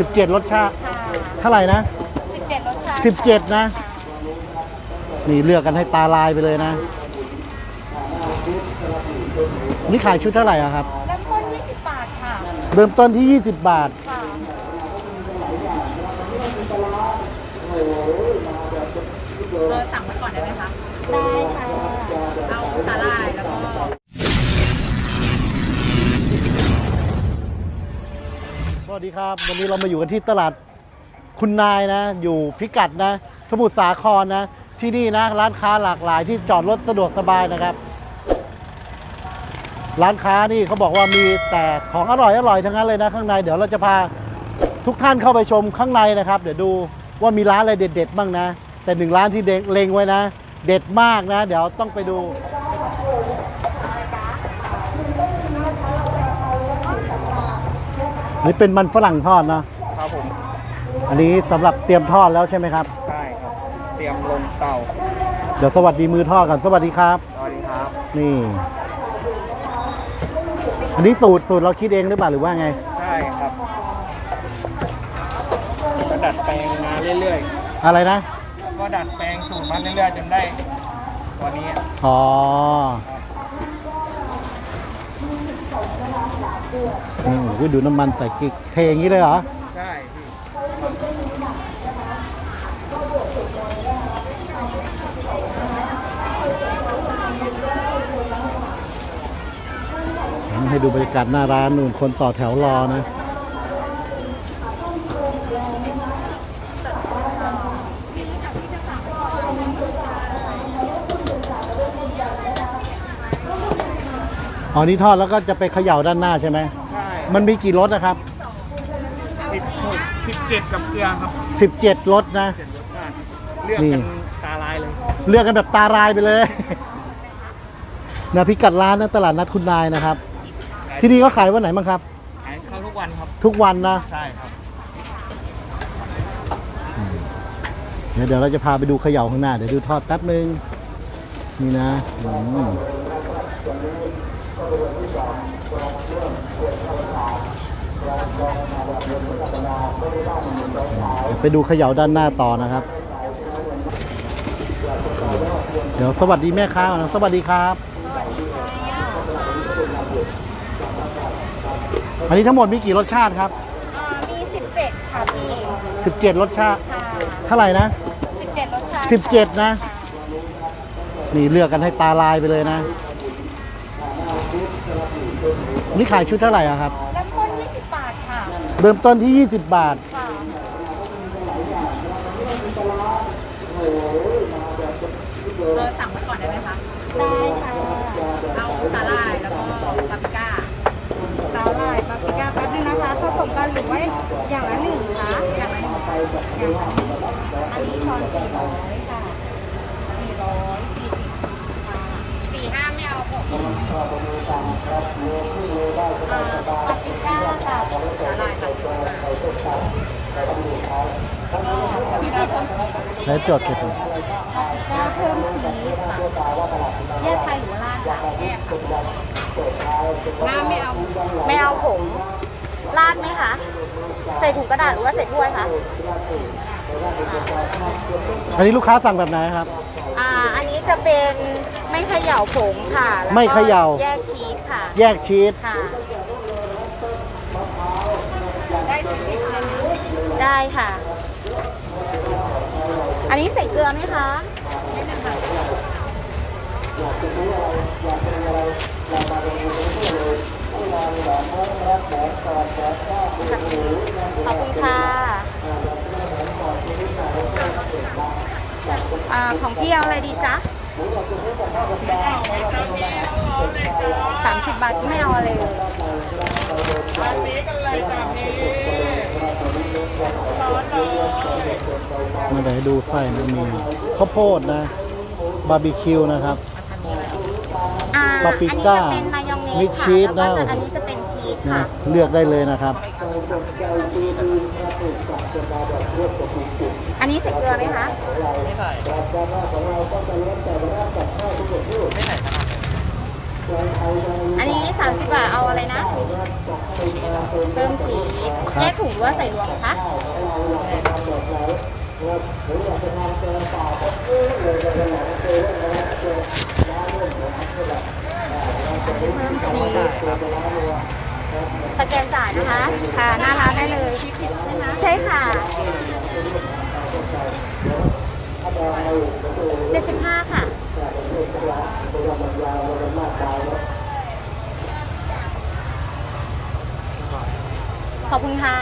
17 รสชาติค่ะเท่าไหร่นะ 17 รสชาติ17 นะ นี่เลือกกันให้ตาลายไปเลยนะ นี่ขายชุดเท่าไหร่อะครับ เริ่มต้น 20 บาทค่ะเริ่มต้นที่ 20 บาท ค่ะเออสั่งไว้ก่อนได้ไหมคะ ได้ สวัสดีครับ วันนี้เรามาอยู่กันที่ตลาดคุณนายนะ อยู่พิกัดนะ สมุทรสาครนะ ที่นี่นะร้านค้าหลากหลายที่จอดรถสะดวกสบายนะครับ ร้านค้านี่เขาบอกว่ามีแต่ของอร่อยอร่อยทั้งนั้นเลยนะ ข้างในเดี๋ยวเราจะพาทุกท่านเข้าไปชมข้างในนะครับ เดี๋ยวดูว่ามีร้านอะไรเด็ดๆบ้างนะ แต่หนึ่งร้านที่เด็กเล็งไว้นะ เด็ดมากนะ เดี๋ยวต้องไปดู นี่เป็นมันฝรั่งทอดเนาะครับผมอันนี้สำหรับเตรียมทอดแล้วใช่ไหมครับ ใช่ครับ เตรียมลงเตาเดี๋ยวสวัสดีมือทอดกันสวัสดีครับ สวัสดีครับ นี่ อันนี้สูตรสูตรเราคิดเองหรือเปล่าหรือว่าไง ใช่ครับก็ดัดแปลงมาเรื่อยอะไรนะ ๆ ก็ดัดแปลงสูตรมาเรื่อยๆจนได้ตัวนี้อ๋อ อืมอุ๊ยดูน้ำมันใส่กิ๊กเทอย่างนี้เลยเหรอ ใช่พี่ให้ดูบรรยากาศหน้าร้านนู่นคนต่อแถวรอนะ อ๋อนี่ทอดแล้วก็จะไปเขย่าด้านหน้าใช่ไหม ใช่มันมีกี่รสนะครับ สิบหกสิบเจ็ดกับเกลือครับ17รสนะ เจ็ดรสชาติเลือกนี่กันตาลายเลยเลือกกันแบบตารายไปเลย นะพิกัดร้านนะตลาดนัดคุณนายนะครับ ที่นี่ก็ขายวันไหนบ้างครับ ขายเข้าทุกวันครับ ทุกวันนะ ใช่ครับ เดี๋ยวเดี๋ยวเราจะพาไปดูเขย่าข้างหน้า เดี๋ยวดูทอดแป๊บนึง นี่นะอืมเดี๋ยว ไปดูเขย่าด้านหน้าต่อนะครับ เดี๋ยวสวัสดีแม่ค้าก่อนนะสวัสดีครับ อันนี้ทั้งหมดมีกี่รสชาติครับอ่ามี 17 ค่ะพี่17 รสชาติค่ะเท่าไหร่นะ 17 รสชาติ 17 นะ นี่เลือกกันให้ตาลายไปเลยนะ นี่ขายชุดเท่าไหร่อะครับ เริ่มต้น20 บาทค่ะเริ่มต้นที่ 20 บาท ค่ะเออสั่งไว้ก่อนได้ไหมคะได้ค่ะเอาสาลายแล้วก็ปาปริก้าสาหร่ายปาปริก้าแป๊บนึงนะคะผสมกันหรือว่าอย่างละหนึ่งคะอย่างไรหนึ่งอย่างละหนึ่งอันนี้ทอน400ค่ะ440ค่ะ สี่ห้าไม่เอาหก อ่าปาปริก้าค่ะ สาลายค่ะ แล้วจดเสร็จเลยปาปริก้าเพิ่มชีสค่ะแยกไทยหรือว่าราดค่ะแยกค่ะน้ำไม่เอาไม่เอาผงราดไหมคะ ใส่ถุงกระดาษหรือว่าใส่ถ้วยคะอันนี้ลูกค้าสั่งแบบไหนครับ อ่า อันนี้จะเป็นไม่เขย่าผงค่ะแล้วก็ไม่เขย่า แยกชีสค่ะ แยกชีสค่ะ ได้ชิ้นที่ทานได้ค่ะ อันนี้ใส่เกลือไหมคะนิดนึงค่ะขอบคุณค่ะอ่าของพี่เอาอะไรดีจ๊ะสามสิบบาทไม่เอาอะไรเลย มาเดี๋ยวให้ดูไส้นะมีข้าวโพดนะ บาร์บีคิวนะครับ อ่าปาปริก้าอันนี้จะเป็นมายองเนมิสดค่ะชีสแล้วก็นะจะอันนี้จะเป็นชีสนะค่ะเลือกได้เลยนะครับ อันนี้ใส่เกลือไหมคะ ไม่ใส่ไม่ใส่ครับ อันนี้ 30 บาท เอาอะไรนะ เพิ่มชีสแยกถุงหรือว่าใส่รวมคะเพิ่มชีสสแกนจ่ายนะคะ ค่ะหน้าร้านได้เลย ใช่ค่ะ 75 ค่ะ ขอบคุณค่ะ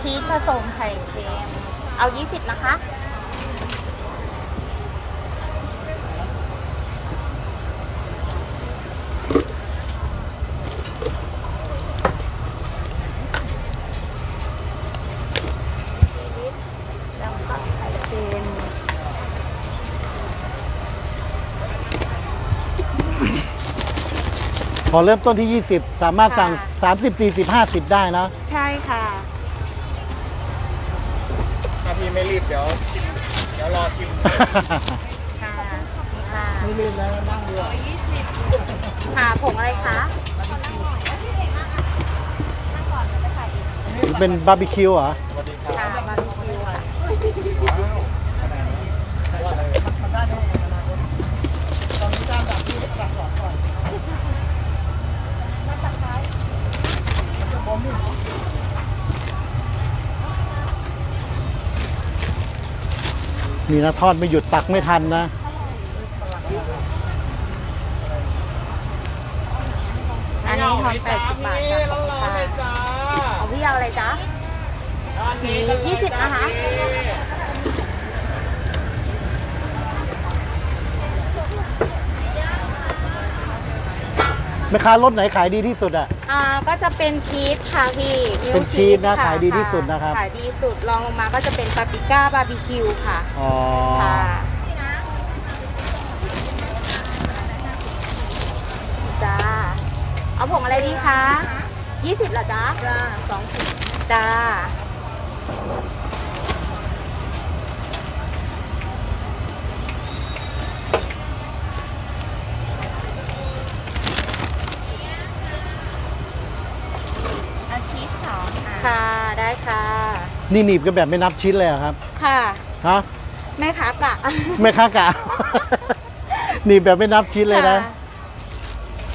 ชีสผสมไข่เค็ม เอา 20 นะคะ ชีสแล้วก็ไข่เค็ม พอเริ่มต้นที่ 20 สามารถสั่ง 30 40 50 ได้นะ ใช่ค่ะ ถ้าพี่ไม่รีบเดี๋ยวชิมเดี๋ยวรอชิม ค่ะค่ะไม่ลืมแล้วนั่งดูค่ะผงอะไรคะเป็นบาร์บีคิวเหรอสวัสดีครับค่ะบาร์บีคิวอะ นี่นะทอดไม่หยุดตักไม่ทันนะอันนี้ทอน80บาทค่ะขอบคุณค่ะเอาพี่เอาอะไรจ๊ะชีส20นะคะแม่ค้ารถไหนขายดีที่สุดอะ อ่าก็จะเป็นชีสค่ะพี่มิลเป็นชีสนะค่ขายดีที่สุดนะครับ ขายดีสุดรองลงมาก็จะเป็นปาปริก้าบาร์บีคิวค่ะอ๋อค่ะจ้าเอาผงอะไรดีคะ20เหรอจ๊ะจ้าสองสิบจ้าเอาชีสสองค่ะ ได้ค่ะ นี่หนีบกันแบบไม่นับชิ้นเลยเหรอครับค่ะ ฮะแม่ค้ากะแม่ค้ากะ หนีบแบบไม่นับชิ้นเลยนะ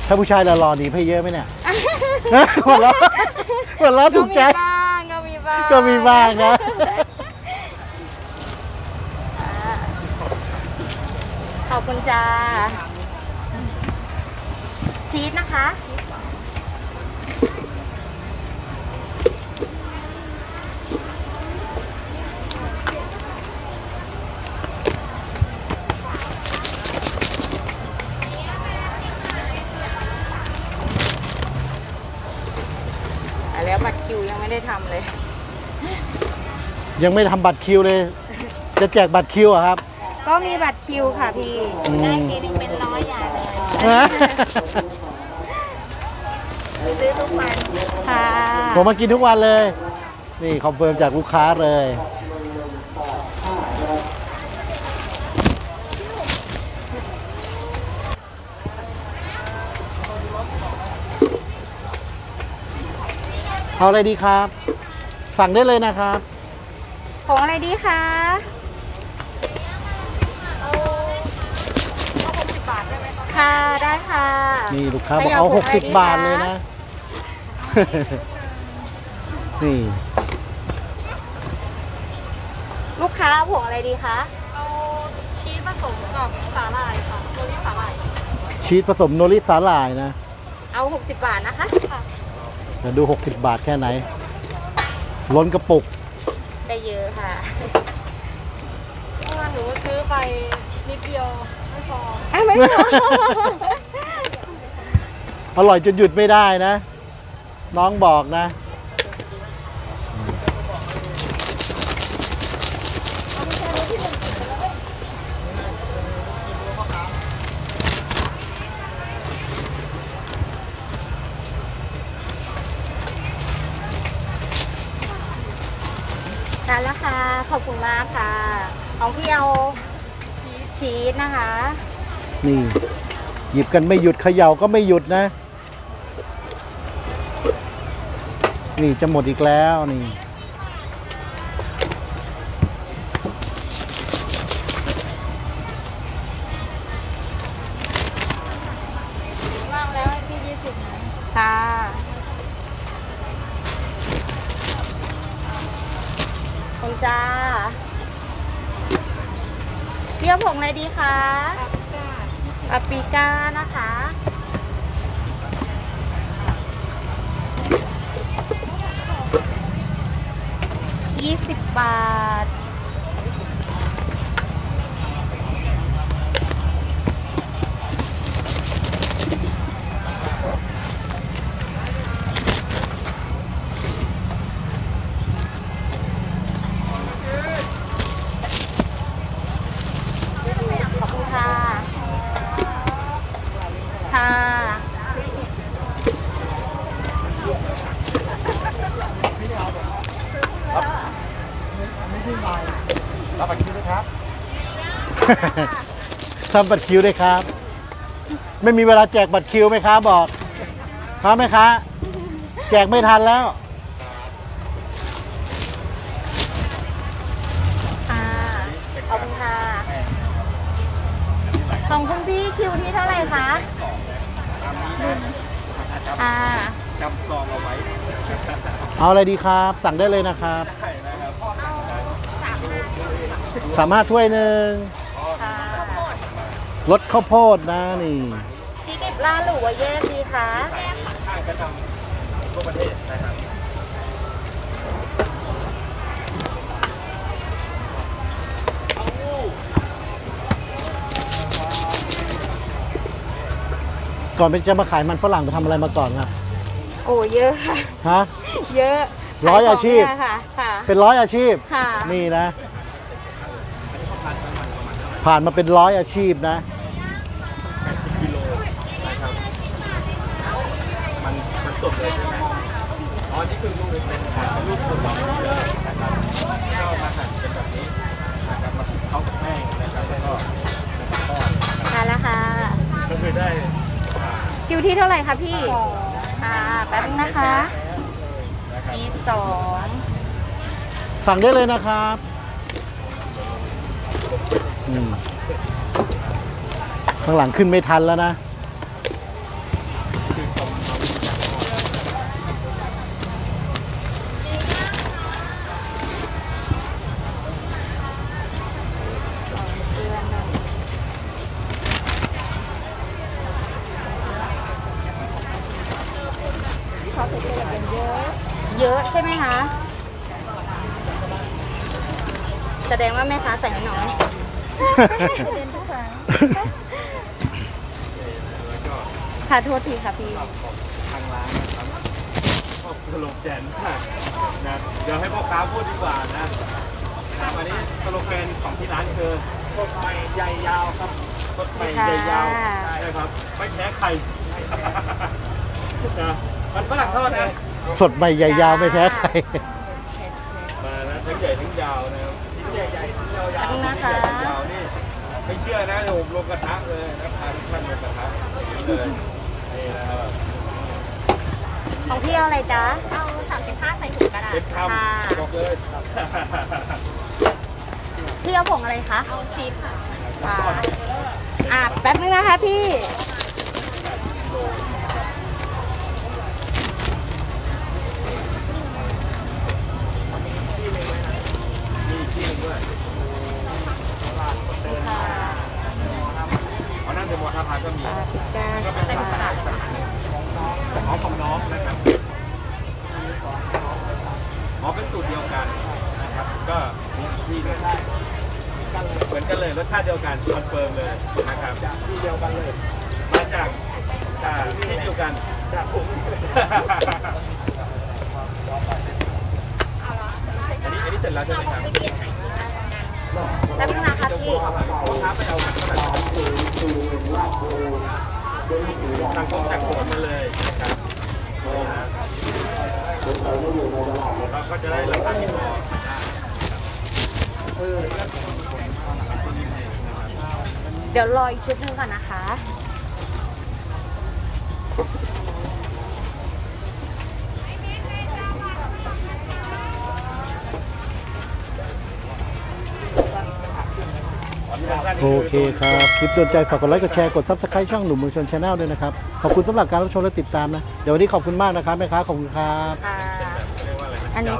ถ้าผู้ชายหล่อๆหนีบให้เยอะไหมเนี่ย หัวเราะหัวเราะถูกใจ ก็มีบ้างก็มีบ้างก็มีบ้างนะ ขอบคุณจ้าชีสนะคะ ยังไม่ทำบัตรคิวเลย จะแจกบัตรคิวเหรอะครับ ก็มีบัตรคิวค่ะพี่อืมได้ทีนึงเป็นร้อยอย่างเลยฮะซื้อทุกวันค่ะ ผมมากินทุกวันเลย นี่คอนเฟิร์มจากลูกค้าเลย เอาอะไรดีครับ สั่งได้เลยนะครับ ผงอะไรดีคะค่ะได้ค่ะ นี่ลูกค้าบอกไม่เอาเอาผงอะไรดี60บาทคะเลยนะ นี่ ลูกค้าเอาผงอะไรดีคะเอาชีสผสมกับสาหร่ายค่ะตัวนี้สาหร่ายชีสผสมโนริสาหร่ายนะ เอา60บาทนะคะเดี๋ยวดู60บาทแค่ไหน ล้นกระปุกได้ เยอะค่ะเมื่อวานหนูซื้อไปนิดเดียวไม่พออะไม่พอ อร่อยจนหยุดไม่ได้นะ น้องบอกนะ ได้แล้วค่ะ ขอบคุณ มากค่ะ ของพี่เอาชีสนะคะ นี่ หยิบกันไม่หยุดเขย่าก็ไม่หยุดนะ นี่จะหมดอีกแล้วนี่ ว่างแล้วให้พี่ยี่สิบนะ ค่ะคุณจ้าเปรี้ยว ผงอะไรดีคะปาปริก้านะคะยี่สิบบาท ขอบคุณค่ะ ค่ะ รับบัตรคิวด้วยครับ ทำบัตรคิวด้วยครับ ไม่มีเวลาแจกบัตรคิวไหมครับบอกครับไหมคะแจกไม่ทันแล้วค่ะขอบคุณค่ะของคุณพี่คิวที่เท่าไหร่คะค่ะจำซองเอาไว้ เอาอะไรดีครับ สั่งได้เลยนะครับสามารถถ้วยหนึ่งค่ะ รสข้าวโพดนะนี่ชีดิบร้านหรือว่าแยกดีคะข้างก็ทำทั่วประเทศนะครับก่อนเป็นจะมาขายมันฝรั่งไปทำอะไรมาก่อนครับโอ้เยอะค่ะ ฮะ เยอะร้อยอาชีพ ขงเนี่ยค่ะค่ะ เป็นร้อยอาชีพ ค่ะ นี่นะ ผ่านมาเป็นร้อยอาชีพนะ กิโลนะครับ มันมันสดเลยใช่ไหม อ๋อนี่คือลูกเป็นเป็นลูกสดๆเลยนะครับก็มาหั่นเป็นแบบนี้นะครับมาคลุกเข้ากับแป้งนะครับแล้วก็ทอดทานแล้วค่ะก็คือได้คิวที่เท่าไหร่คะพี่อ่าแป๊บนึงนะคะมีสองสั่งได้เลยนะครับอืมข้างหลังขึ้นไม่ทันแล้วนะ เยอะใช่ไหมคะ แสดงว่าแม่ค้าใส่ให้น้อยค่ะโทษทีค่ะพี่ทางร้านนะครับชอบสโลแกนมากนะเดี๋ยวให้พ่อค้าพูดดีกว่านะนะครับอันนี้สโลแกนของที่ร้านคือสดใหม่ใหญ่ยาวครับสดใหม่ใหญ่ยาวค่ะใช่ครับ ไม่แพ้ใครนะมันฝรั่งทอดนะ สดใหม่ใหญ่ยาวไม่แพ้ใครมานะทั้งใหญ่ทั้งยาวนะครับชิ้นใหญ่ๆชิ้นยาวๆขอบคุณนะคะชิ้นใหญ่ๆยาวๆนี่ไม่เชื่อนะเดี๋ยวผมลงกระทะเลยนะพาทุกท่านลงกระทะอย่างนี้เลยนี่นะครับของพี่เอาอะไรจ๊ะเอาสามสิบห้าใส่ถุงกระดาษเด็ดคค่ะำบอกเลยพี่เอาผงอะไรคะเอาชีสค่ะค่ะอะแป๊บนึงนะคะพี่ อีกที่หนึงด้วยค่ะเอานั่นเดมอท่าทางก็มีปาปริก้าก็เป็นสาขาของน้องของน้องนะครับอ๋อเป็นสูตรเดียวกันนะครับ ก็มีที่ด้วยเหมือนกันเลยรสชาติเดียวกันคอนเฟิร์มเลยนะครับที่เดียวกันเลย มาจากจากที่เดียวกันจากผมอันนี้อันนี้เสร็จแล้วใช่ไหมครับ แป๊บนึงนะคะพี่พ่อค้าไปเอาจากตลาดสั่งของจากสวนมาเลยนะครับเราก็จะได้ราคาที่พอได้เดี๋ยวรออีกชุดหนึ่งก่อนนะคะ โอเคครับ คลิปโดนใจฝากกดไลค์กดแชร์กดซับสไครต์ช่องหนุ่มเมืองชนชาแนลด้วยนะครับ ขอบคุณสำหรับการรับชมและติดตามนะ เดี๋ยววันนี้ขอบคุณมากนะครับแม่ค้าขอบคุณครับอ่าอันนี้